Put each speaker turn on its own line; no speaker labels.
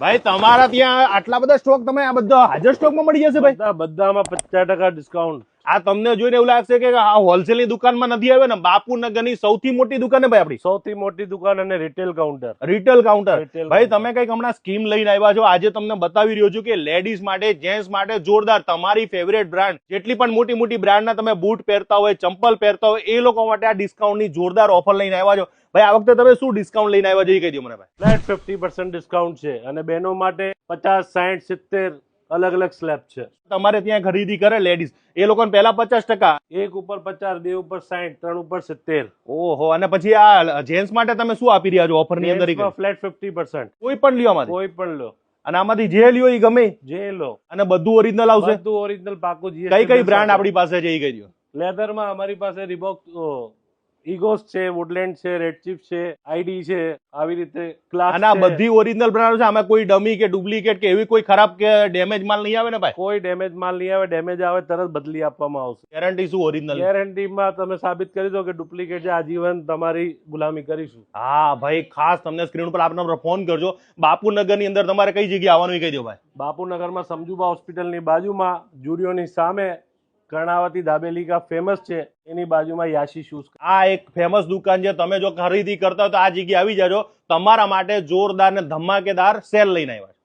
ભાઈ, તમારા ત્યાં આટલા બધા સ્ટોક તમે આ બધા હાજર સ્ટોકમાં મળી જશે ભાઈ?
બધા બધામાં પચાસ ટકા ડિસ્કાઉન્ટ
આ તમને જોઈને એવું લાગશે કે આ હોલસેલની દુકાનમાં નથી આવ્યો ને બાપુનગરની સૌથી મોટી દુકાન ભાઈ આપણી.
સૌથી મોટી દુકાન અને રિટેલ કાઉન્ટર
રિટેલ કાઉન્ટર ભાઈ તમે કંઈક હમણાં સ્કીમ લઈને આવ્યા છો. આજે તમને બતાવી રહ્યો છું કે લેડીઝ માટે જેન્ટ્સ માટે જોરદાર તમારી ફેવરેટ બ્રાન્ડ જેટલી પણ મોટી મોટી બ્રાન્ડના તમે બૂટ પહેરતા હોય ચંપલ પહેરતા હોય એ લોકો માટે આ ડિસ્કાઉન્ટની જોરદાર ઓફર લઈને આવ્યા છો. ભાઈ આ વખતે તમે શું ડિસ્કાઉન્ટ લઈને આવ્યા છો એ કહી દો મને ભાઈ.
ફિફ્ટી પર્સન્ટ ડિસ્કાઉન્ટ છે અને બહેનો માટે પચાસ સાઠ સિત્તેર અલગ અલગ સ્લેબ છે.
તમારે ત્યાં ખરીદી કરે લેડીઝ એ લોકોને પહેલા પચાસ ટકા.
એક ઉપર પચાસ બે ઉપર સાઈઠ ત્રણ ઉપર સિત્તેર.
ઓહો અને પછી આ જેન્ટ્સ માટે તમે શું આપી રહ્યા છો ઓફરની અંદર
ફ્લેટ ફિફ્ટી પર્સન્ટ
કોઈ પણ લ્યો
કોઈ પણ લો
અને આમાંથી જે લ્યો એ ગમે.
જે લો.
અને બધું ઓરિજિનલ આવશે?
બધું ઓરિજિનલ પાકું
કઈ કઈ બ્રાન્ડ આપણી પાસે છે એ કહી દો
લેધરમાં અમારી પાસે રિબોક ઈગોસ છે વુડલેન્ડ છે રેડ ચીપ છે આઈડી છે આવી રીતે ક્લાસ
અને આ બધી ઓરિજિનલ બ્રાન્ડ છે. આમાં કોઈ ડમી કે ડુપ્લિકેટ કે એવી કોઈ ખરાબ કે ડેમેજ માલ નહીં આવે ને ભાઈ?
કોઈ ડેમેજ માલ નહીં આવે ડેમેજ આવે તરત બદલી આપવામાં આવશે.
ગેરંટી શું ઓરિજિનલ
ગેરંટીમાં તમે સાબિત કરી દો કે ડુપ્લિકેટ છે આજીવન તમારી ગુલામી કરીશું.
હા ભાઈ ખાસ તમને સ્ક્રીન ઉપર આપનો નંબર ફોન કરજો. બાપુનગરની અંદર તમારે કઈ જગ્યાએ આવવાનું કહી દો ભાઈ.
બાપુનગરમાં સમજુબા હોસ્પિટલની બાજુમાં જુરીઓની સામે કર્ણાવતી દાબેલી કા ફેમસ છે, એની બાજુમાં યાશી શૂઝ
આ એક ફેમસ દુકાન છે, તમે જો ખરીદી કરતા હોય તો આ જગ્યાએ આવી જાજો. તમારા માટે જોરદાર ને ધમાકેદાર સેલ લઈને આવ્યા છે.